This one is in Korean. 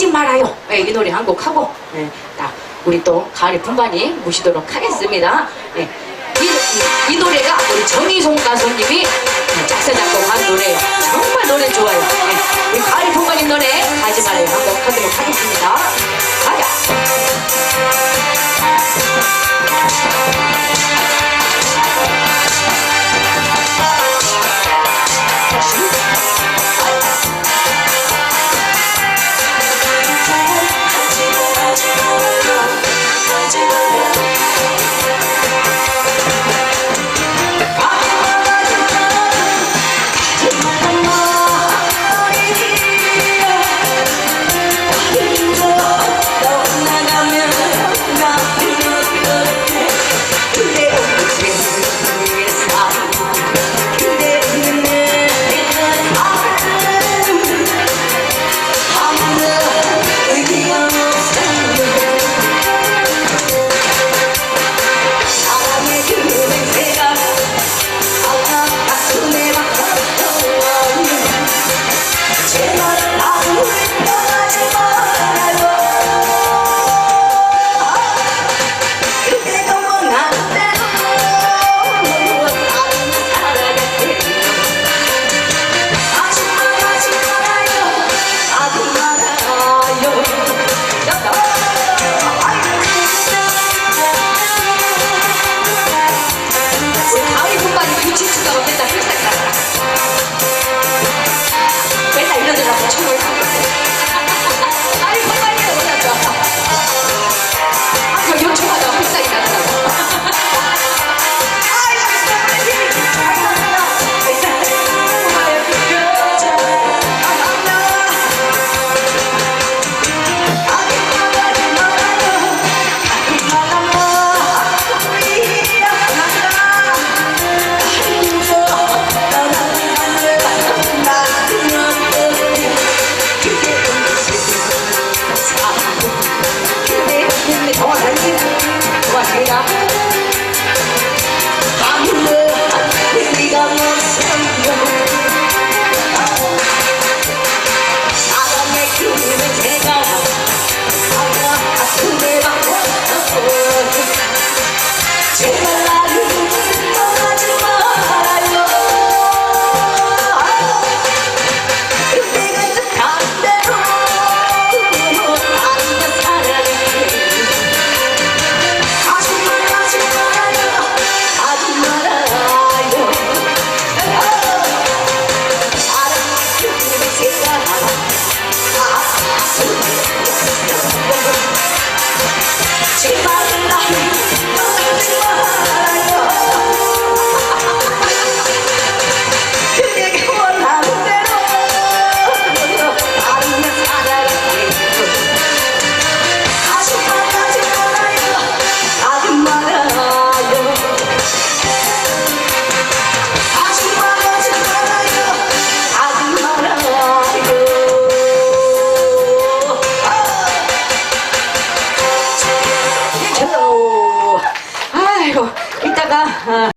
하지 말아요. 네, 이 노래 한 곡 하고 네, 예, 다 우리 또 가을의 분반이 모시도록 하겠습니다. 네, 이, 이, 이 노래가 우리 정희송 가수님이 작사 작곡한 노래예요. 정말 노래 좋아요. 啊。哈